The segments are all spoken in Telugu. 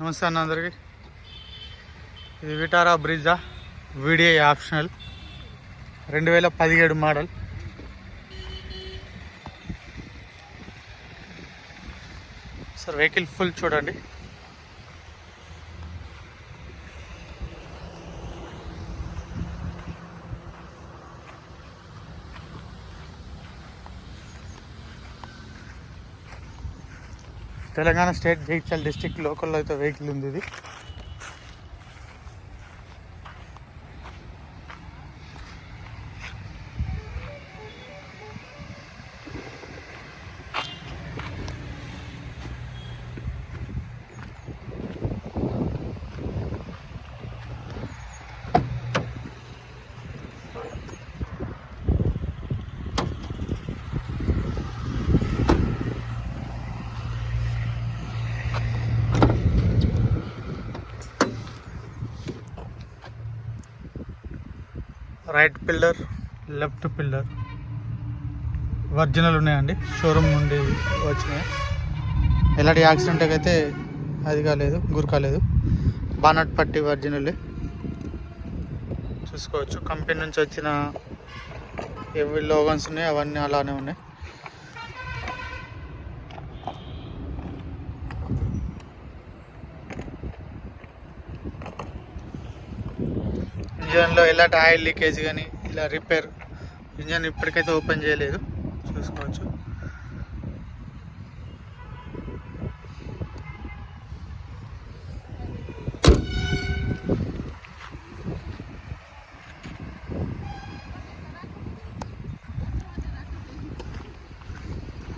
నమస్తే అన్న అందరికి. ఇది విటారా బ్రిడ్జా? Video optional. రెండు వేల పదిహేడు మోడల్. సార్ వెహికల్ ఫుల్ చూడండి. తెలంగాణ స్టేట్ జగిత్యాల డిస్టిక్ లోకల్లో అయితే వెహికల్ ఉంది ఇది. Right pillar left pillar. Original ఉన్నాయండి. షోరూమ్ నుండి వచ్చినాయి. ఎలాంటి యాక్సిడెంట్ అయితే అది కాలేదు గురి కాలేదు. బానట్ పట్టి ఒరిజినల్. చూసుకోవచ్చు. కంపెనీ నుంచి వచ్చిన ఏవి లోగన్స్ ఉన్నాయి అవన్నీ అలానే ఉన్నాయి. ఇంజన్లో ఎలాంటి ఆయిల్ లీకేజ్ కానీ ఇలా రిపేర్ ఇంజన్ ఇప్పటికైతే ఓపెన్ చేయలేదు. చూసుకోవచ్చు.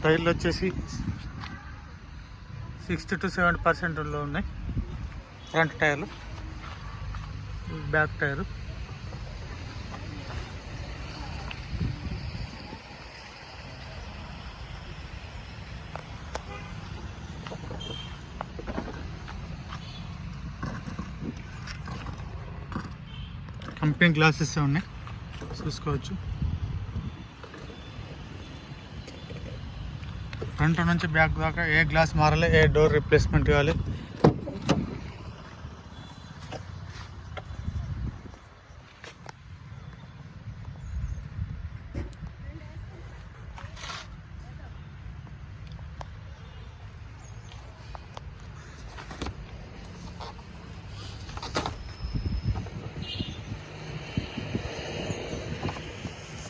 టైర్లు వచ్చేసి సిక్స్టీ టు సెవెంటీ పర్సెంట్లో ఉన్నాయి. ఫ్రంట్ టైర్లు బ్యాక్ టైరు. కంపెనీ గ్లాసెస్ ఉన్నాయి. చూసుకోవచ్చు. ఫ్రంట్ నుంచి బ్యాక్ దాకా ఏ గ్లాస్ మారాలి ఏ డోర్ రిప్లేస్మెంట్ కావాలి.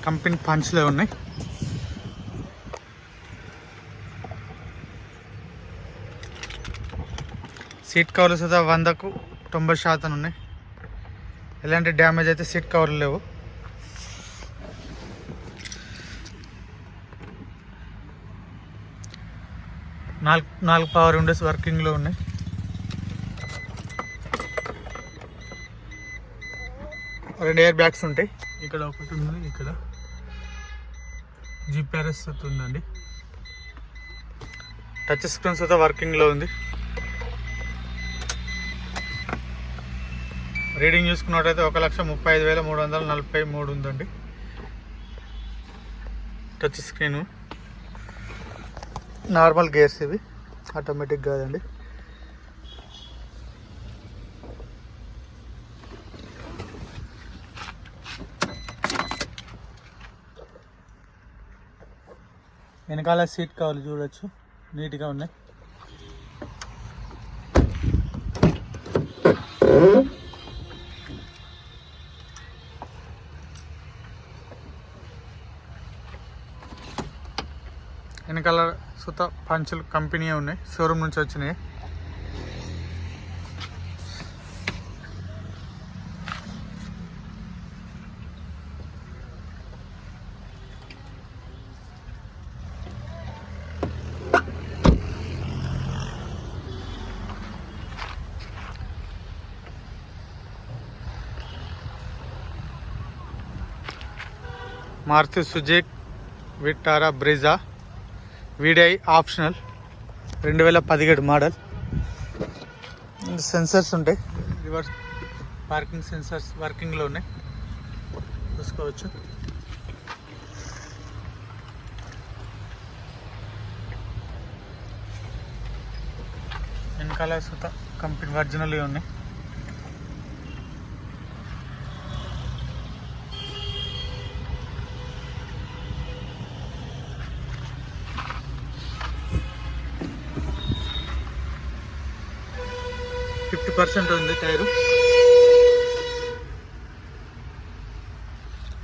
కంపెనీ పంచ్లే ఉన్నాయి. సీట్ కవర్లు సుధా వందకు తొంభై శాతం ఉన్నాయి. ఎలాంటి డ్యామేజ్ అయితే సీట్ కవర్లు లేవు. నాలుగు నాలుగు పవర్ విండోస్ వర్కింగ్లో ఉన్నాయి. రెండు ఎయిర్ బ్యాగ్స్ ఉంటాయి. ఇక్కడ ఒకటి ఉంది ఇక్కడ. జిపిఆర్ఎస్ ఉందండి. టచ్ స్క్రీన్స్ అయితే వర్కింగ్లో ఉంది. రీడింగ్ చూసుకున్నట్టయితే ఒక లక్ష ముప్పై ఐదు వేల మూడు వందల నలభై మూడు ఉందండి. Touch screen. నార్మల్ గేర్స్ ఇవి. ఆటోమేటిక్ కాదండి వెనకాల సీట్ కవర్లు చూడొచ్చు. నీట్గా ఉన్నాయి. వెనకాల సుత పంచులు కంపెనీ ఉన్నాయి. షోరూమ్ నుంచి వచ్చినాయి. Maruti Suzuki Vitara Brezza? VDI optional. రెండు వేల పదిహేడు మోడల్. సెన్సర్స్ ఉంటాయి. రివర్స్ పార్కింగ్ సెన్సర్స్ వర్కింగ్లో ఉన్నాయి. చూసుకోవచ్చు. వెనకాల సుత కంపెనీ ఒరిజినల్గా ఉన్నాయి. ఫిఫ్టీ పర్సెంట్ ఉంది టైరు.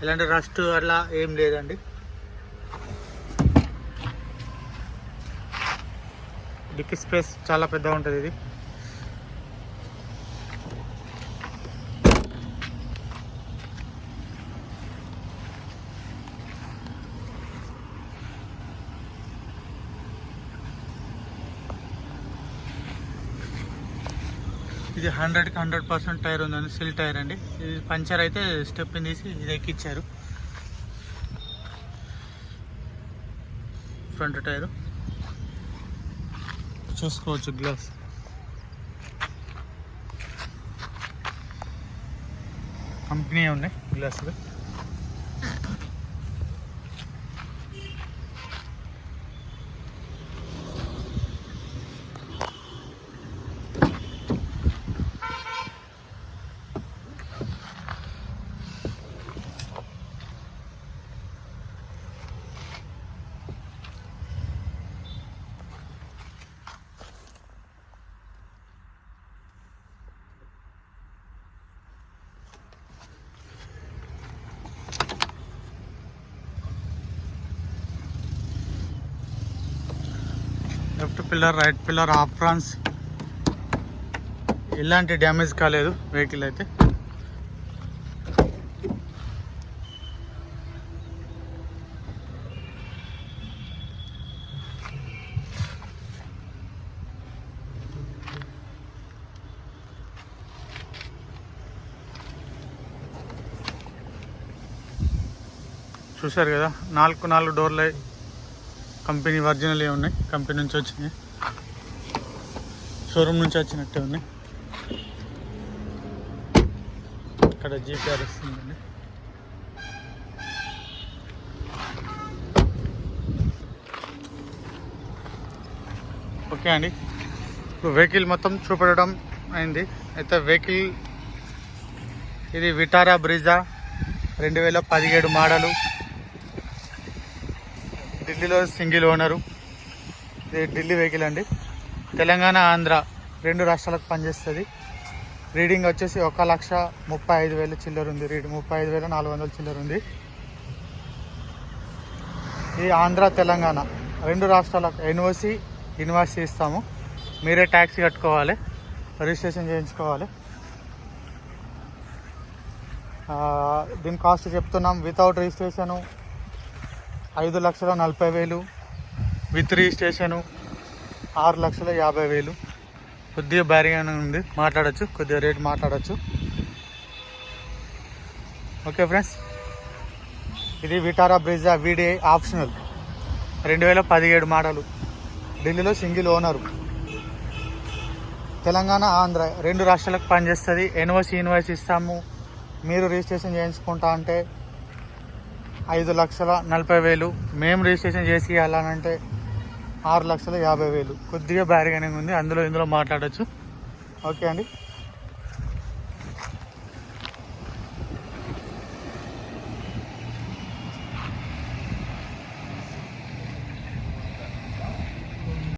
ఎలాంటి రస్ట్ అట్లా ఏం లేదండి. డిక్కీ స్పేస్ చాలా పెద్దగా ఉంటుంది ఇది. ఇది హండ్రెడ్కి హండ్రెడ్ పర్సెంట్ టైర్ ఉందండి సిల్ టైర్ అండి. ఇది పంచర్ అయితే స్టెప్ తీసి ఇది ఎక్కిచ్చారు. Front tyre. చూసుకోవచ్చు గ్లాస్ కంపెనీ ఉన్నాయి గ్లాసులు left pillar right pillar half France ఎలాంటి డ్యామేజ్ కాలేదు వెహికల్ అయితే. చూశారు కదా నాలుగు నాలుగు డోర్లు కంపెనీ ఒరిజినల్ ఉన్నాయి? కంపెనీ నుంచి వచ్చినాయి. షోరూమ్ నుంచి వచ్చినట్టే ఉన్నాయి. ఇక్కడ జీపీఆర్ఎస్ ఉందండి ఓకే అండి. ఇప్పుడు వెహికల్ మొత్తం చూపెట్టడం అయింది. అయితే వెహికల్ ఇది విటారా బ్రిజా రెండు వేల పదిహేడు మోడలు. ఢిల్లీలో సింగిల్ ఓనరు. ఇది ఢిల్లీ వెహికల్ అండి. తెలంగాణ ఆంధ్ర రెండు రాష్ట్రాలకు పనిచేస్తుంది. రీడింగ్ వచ్చేసి ఒక లక్ష ముప్పై ఐదు వేల చిల్లర ఉంది. రీడింగ్ ముప్పై ఐదు వేల నాలుగు వందల చిల్లర ఉంది. ఈ ఆంధ్ర తెలంగాణ రెండు రాష్ట్రాలకు ఎన్ఓసి ఇన్వాయిస్ ఇస్తాము మీరే ట్యాక్సీ కట్టుకోవాలి. రిజిస్ట్రేషన్ చేయించుకోవాలి. దీని కాస్ట్ చెప్తున్నాం. వితౌట్ రిజిస్ట్రేషను ఐదు లక్షల నలభై వేలు విత్ రిజిస్ట్రేషను ఆరు లక్షల యాభై వేలు. కొద్దిగా భారీగానే ఉంది. మాట్లాడచ్చు కొద్దిగా రేట్ మాట్లాడచ్చు. ఓకే ఫ్రెండ్స్ ఇది విటారా బ్రిజా వీడిఐ ఆప్షనల్. రెండు వేల పదిహేడు మోడలు. ఢిల్లీలో సింగిల్ ఓనరు. తెలంగాణ ఆంధ్ర రెండు రాష్ట్రాలకు పనిచేస్తుంది. ఎన్ఓసి ఇన్వాయిస్ ఇస్తాము. మీరు రిజిస్ట్రేషన్ చేయించుకుంటా అంటే ఐదు లక్షల నలభై వేలు. మేము రిజిస్ట్రేషన్ చేసి ఇవ్వాలనంటే ఆరు లక్షల యాభై వేలు. కొద్దిగా బ్యారిగనింగ్ ఉంది. అందులో ఇందులో మాట్లాడచ్చు. ఓకే అండి.